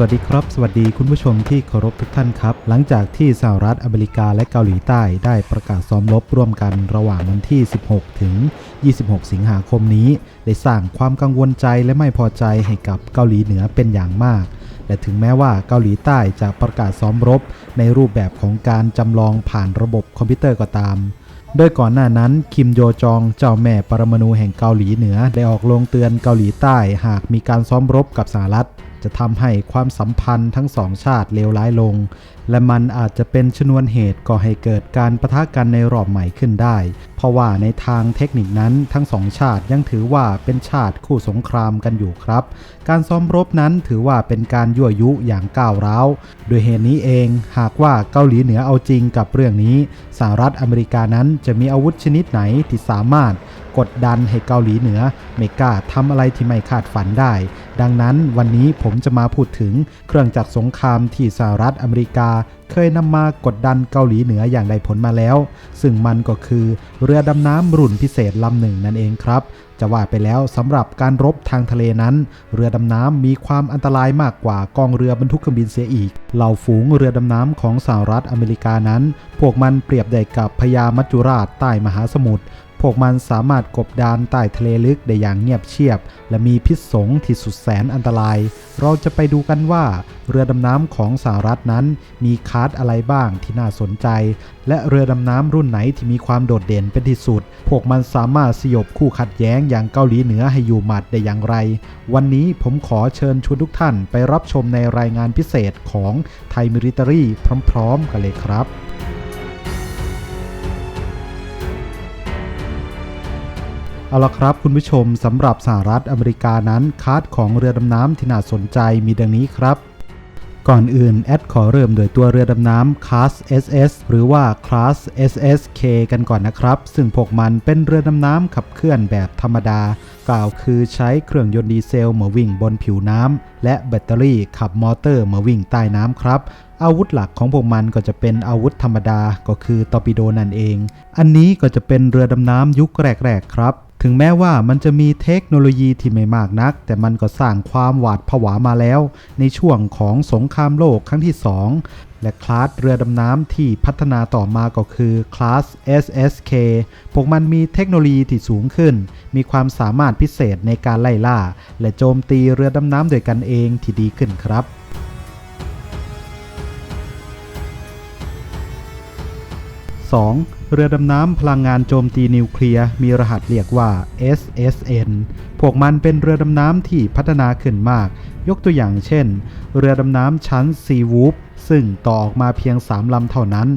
สวัสดีครับ สวัสดีคุณผู้ชมที่เคารพทุกท่านครับ หลังจากที่สหรัฐอเมริกาและเกาหลีใต้ได้ประกาศซ้อมรบร่วมกันระหว่างวันที่ 16 ถึง 26 สิงหาคมนี้ ได้สร้างความกังวลใจและไม่พอใจให้กับเกาหลีเหนือเป็นอย่างมาก และถึงแม้ว่าเกาหลีใต้จะประกาศซ้อมรบ ในรูปแบบของการจำลองผ่านระบบคอมพิวเตอร์ก็ตามโดยก่อนหน้านั้นคิมโยจองเจ้าแม่ปรมาณูแห่งเกาหลีเหนือได้ออกโรงเตือนเกาหลีใต้หากมีการซ้อมรบกับสหรัฐ จะทำให้ความสัมพันธ์ทั้งสองชาติเลวร้ายลง และมันอาจจะเป็นชนวนเหตุก่อให้เกิดการประทะกันในรอบใหม่ขึ้นได้ เพราะว่าในทางเทคนิคนั้นทั้งสองชาติยังถือว่าเป็นชาติคู่สงครามกันอยู่ครับ การซ้อมรบนั้นถือว่าเป็นการยั่วยุอย่างก้าวร้าว โดยเหตุนี้เองหากว่าเกาหลีเหนือเอาจริงกับเรื่องนี้สหรัฐอเมริกานั้นจะมีอาวุธชนิดไหนที่สามารถ กดดันให้เกาหลีเหนือ ไม่กล้าทำอะไรที่ไม่คาดฝันได้ ดังนั้นวันนี้ผมจะมาพูดถึงเครื่องจักรสงครามที่สหรัฐอเมริกา เคยนำมากดดันเกาหลีเหนืออย่างได้ผลมาแล้ว ซึ่งมันก็คือเรือดำน้ำรุ่นพิเศษลำหนึ่งนั่นเองครับจะว่าไปแล้วสำหรับการรบทางทะเลนั้น เรือดำน้ำมีความอันตรายมากกว่ากองเรือบรรทุกเครื่องบินเสียอีก เหล่าฝูงเรือดำน้ำของสหรัฐอเมริกานั้น พวกมันเปรียบได้กับพญามัจจุราชใต้มหาสมุทร พวกมันสามารถกบดานใต้ทะเลลึกได้อย่างเงียบเชียบ และมีพิษสงที่สุดแสนอันตราย เราจะไปดูกันว่า เรือดำน้ำของสหรัฐนั้น มีคาร์ดอะไรบ้างที่น่าสนใจ และเรือดำน้ำรุ่นไหนที่มีความโดดเด่นเป็นที่สุด พวกมันสามารถสยบคู่ขัดแย้งอย่างเกาหลีเหนือให้อยู่หมัดได้อย่างไร วันนี้ผมขอเชิญชวนทุกท่านไปรับชมในรายงานพิเศษของไทยมิลิเตอรี่พร้อม ๆ กันเลยครับ เอาละครับคุณผู้ชมสำหรับสหรัฐอเมริกานั้นคาดของเรือดำน้ำที่น่าสนใจมีดังนี้ครับ ก่อนอื่นแอดขอเริ่มโดยตัวเรือดำน้ำคลาส SS หรือว่าคลาส SSK กันก่อนนะครับ ซึ่งพวกมันเป็นเรือดำน้ำขับเคลื่อนแบบธรรมดา กล่าวคือใช้เครื่องยนต์ดีเซลมาวิ่งบนผิวน้ำและแบตเตอรี่ขับมอเตอร์มาวิ่งใต้น้ำครับอาวุธหลักของพวกมันก็จะเป็นอาวุธธรรมดาก็คือตอร์ปิโดนั่นเอง อันนี้ก็จะเป็นเรือดำน้ำยุคแรกๆครับ ถึงแม้ว่ามันจะมีเทคโนโลยีที่ไม่มากนัก แต่มันก็สร้างความหวาดผวามาแล้ว ในช่วงของสงครามโลกครั้งที่ 2 และคลาสเรือดำน้ำที่พัฒนาต่อมาก็คือคลาส SSK พวกมันมีเทคโนโลยีที่สูงขึ้น มีความสามารถพิเศษในการไล่ล่า และโจมตีเรือดำน้ำโดยกันเองที่ดีขึ้นครับ 2. เรือดำน้ำพลังงานโจมตีนิวเคลียร์มีรหัสเรียกว่า SSN พวกมันเป็นเรือดำน้ำที่พัฒนาขึ้นมาก ยกตัวอย่างเช่น เรือดำน้ำชั้น Sea Wolf ซึ่งต่อออกมาเพียง3ลำเท่านั้น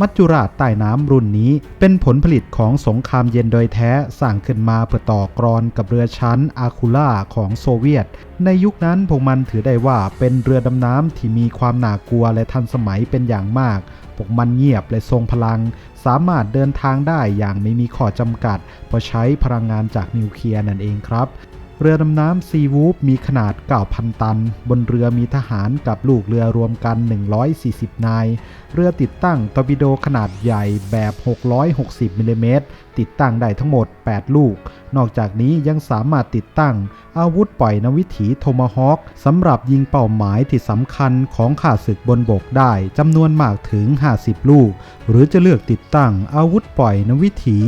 มัจจุราชใต้น้ำรุ่นนี้ เป็นผลผลิตของสงครามเย็นโดยแท้สร้างขึ้นมาเพื่อต่อกรอนกับเรือชั้นอาคูล่าของโซเวียต ในยุคนั้นพวกมันถือได้ว่าเป็นเรือดำน้ำที่มีความน่ากลัวและทันสมัยเป็นอย่างมาก วกมันเงียบและทรงพลัง สามารถเดินทางได้อย่างไม่มีข้อจำกัดเพราะใช้พลังงานจากนิวเคลียร์นั่นเองครับ เรือดำน้ำซีวูฟมีขนาด 9,000 ตัน บนเรือมีทหารกับลูกเรือรวมกัน 140 นาย เรือติดตั้งตอร์ปิโดขนาดใหญ่แบบ 660 มิลลิเมตร ติดตั้งได้ทั้งหมด 8 ลูก นอกจากนี้ยังสามารถติดตั้ง อาวุธปล่อยนวิถีโทมาฮอคสำหรับยิงเป้าหมายที่สำคัญของข่าศึกบนบกได้จำนวนมากถึง 50 ลูก หรือจะเลือกติดตั้งอาวุธปล่อยนวิถี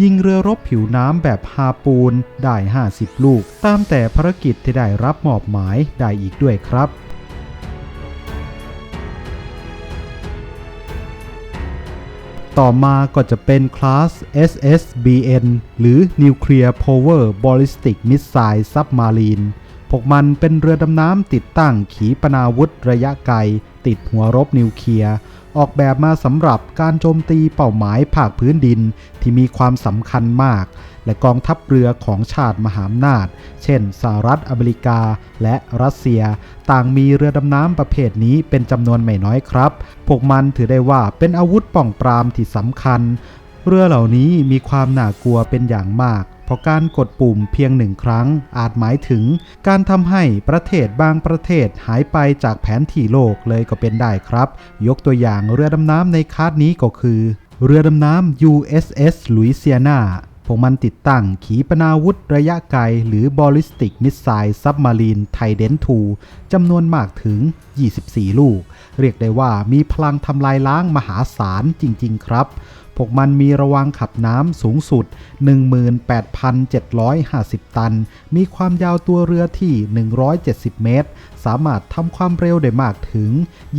ยิงเรือรบผิวน้ำแบบฮาปูนได้ 50 ลูกตามแต่ภารกิจที่ได้รับมอบหมายได้อีกด้วยครับต่อมาก็จะเป็นคลาส SSBN หรือ Nuclear Power Ballistic Missile Submarine พวกมันเป็นเรือดำน้ำติดตั้งขีปนาวุธระยะไกล ติดหัวรบนิวเคลียร์ออกแบบมาสำหรับการโจมตีเป้าหมายภาคพื้นดินที่มีความสำคัญมาก และกองทัพเรือของชาติมหาอำนาจ เช่นสหรัฐอเมริกาและรัสเซีย ต่างมีเรือดำน้ำประเภทนี้เป็นจำนวนไม่น้อยครับ พวกมันถือได้ว่าเป็นอาวุธป้องปรามที่สำคัญ เรือเหล่านี้มีความน่ากลัวเป็นอย่างมาก เพราะการกดปุ่มเพียงหนึ่งครั้งอาจหมายถึง การทำให้ประเทศบางประเทศหายไปจากแผนที่โลกเลยก็เป็นได้ครับ ยกตัวอย่างเรือดำน้ำในคาดนี้ก็คือ เรือดำน้ำ USS Louisiana พวกมันติดตั้งขีปนาวุธระยะไกล หรือ Ballistic Missile Submarine Trident II จำนวนมากถึง 24 ลูก เรียกได้ว่ามีพลังทำลายล้างมหาศาลจริง ๆ ครับ พวกมันมีระวังขับน้ำสูงสุด 18,750 ตัน มีความยาวตัวเรือที่ 170 เมตร สามารถทำความเร็วได้มากถึง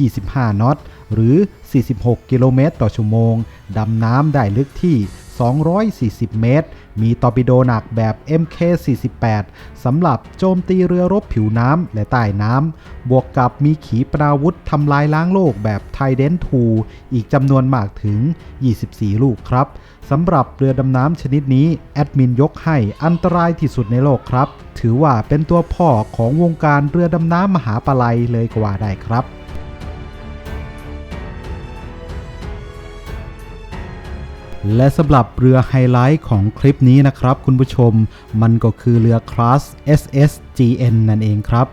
25 นอต หรือ 46 กิโลเมตรต่อชั่วโมง ดำน้ำได้ลึกที่ 240 เมตร มีตอร์ปิโดหนักแบบ MK48 สำหรับโจมตีเรือรบผิวน้ำและใต้น้ำ บวกกับมีขีปนาวุธทำลายล้างโลกแบบไทเดนทูอีกจำนวนมากถึง 24 ลูกครับสำหรับเรือดำน้ำชนิดนี้ แอดมินยกให้อันตรายที่สุดในโลกครับ ถือว่าเป็นตัวพ่อของวงการเรือดำน้ำมหาปลัยเลยก็ว่าได้ครับ และสำหรับเรือไฮไลท์ของคลิปนี้นะครับคุณผู้ชม มันก็คือเรือคลาส SSGN นั่นเองครับ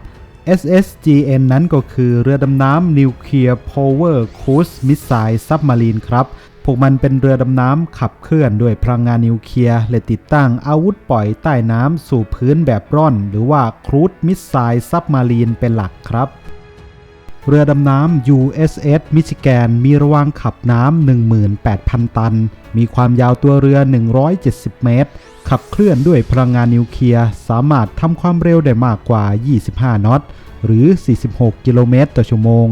SSGN นั้นก็คือเรือดำน้ำ Nuclear Power Cruise Missile Submarine ครับพวกมันเป็นเรือดำน้ำขับเคลื่อนด้วยพลังงานนิวเคลียร์และติดตั้งอาวุธปล่อยใต้น้ำสู่พื้นแบบร่อน หรือว่า Cruise Missile Submarine เป็นหลักครับ เรือดำน้ำ USS Michigan มีระวางขับน้ำ 18,000 ตัน มีความยาวตัวเรือ 170 เมตร ขับเคลื่อนด้วยพลังงานนิวเคลียร์ สามารถทำความเร็วได้มากกว่า 25 นอต หรือ 46 กิโลเมตรต่อชั่วโมง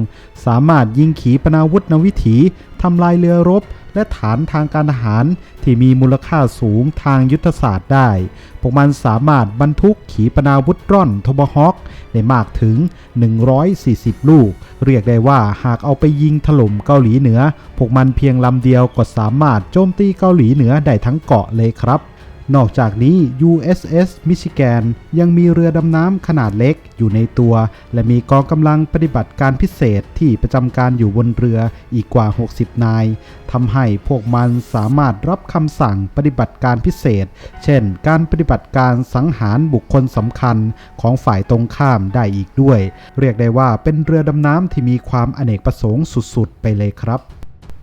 สามารถยิงขีปนาวุธนวิถี ทำลายเรือรบ และฐานทางการทหารที่มีมูลค่าสูงทางยุทธศาสตร์ได้ พวกมันสามารถบรรทุกขีปนาวุธร่อนทบฮอคได้มากถึง 140 ลูก เรียกได้ว่าหากเอาไปยิงถล่มเกาหลีเหนือ พวกมันเพียงลำเดียวก็สามารถโจมตีเกาหลีเหนือได้ทั้งเกาะเลยครับ นอกจากนี้ USS Michigan ยังมีเรือดำน้ำขนาดเล็กอยู่ในตัว และมีกองกำลังปฏิบัติการพิเศษที่ประจำการอยู่บนเรืออีกกว่า 60 นายทำให้พวกมันสามารถรับคำสั่งปฏิบัติการพิเศษ เช่น การปฏิบัติการสังหารบุคคลสำคัญของฝ่ายตรงข้ามได้อีกด้วย เรียกได้ว่าเป็นเรือดำน้ำที่มีความอเนกประสงค์สุดๆ ไปเลยครับ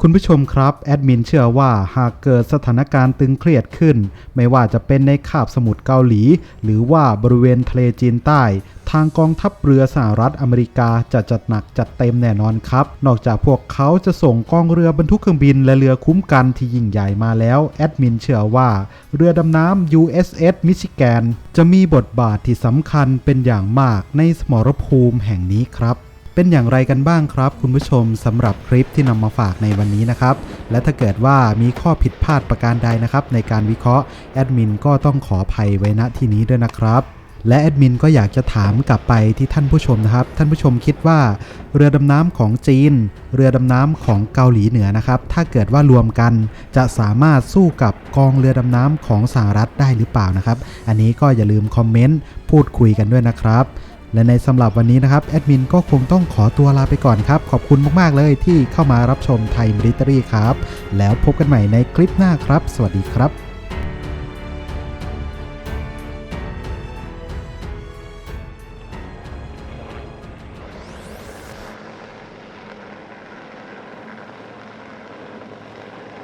คุณผู้ชมครับ แอดมินเชื่อว่าหากเกิดสถานการณ์ตึงเครียดขึ้น ไม่ว่าจะเป็นในคาบสมุทรเกาหลี หรือว่าบริเวณทะเลจีนใต้ ทางกองทัพเรือสหรัฐอเมริกาจะจัดหนักจัดเต็มแน่นอนครับ นอกจากพวกเขาจะส่งกองเรือบรรทุกเครื่องบินและเรือคุ้มกันที่ยิ่งใหญ่มาแล้ว แอดมินเชื่อว่า เรือดำน้ำ USS Michigan จะมีบทบาทที่สำคัญเป็นอย่างมากในสมรภูมิแห่งนี้ครับ เป็นอย่างไรกันบ้างครับ คุณผู้ชมสำหรับคลิปที่นำมาฝากในวันนี้นะครับ และถ้าเกิดว่ามีข้อผิดพลาดประการใดนะครับ ในการวิเคราะห์แอดมินก็ต้องขออภัยไว้ณที่นี้ด้วยนะครับและแอดมินก็อยากจะถามกลับไปที่ท่านผู้ชมนะครับ ท่านผู้ชมคิดว่า เรือดำน้ำของจีน เรือดำน้ำของเกาหลีเหนือนะครับ ถ้าเกิดว่ารวมกันจะสามารถสู้กับกองเรือดำน้ำของสหรัฐได้หรือเปล่านะครับ อันนี้ก็อย่าลืมคอมเมนต์พูดคุยกันด้วยนะครับ และในสำหรับวันนี้นะครับแอดมินก็คงต้องขอตัวลาไปก่อนครับ ขอบคุณมากๆเลยที่เข้ามารับชมไทยมิลิตรีครับ แล้วพบกันใหม่ในคลิปหน้าครับ สวัสดีครับ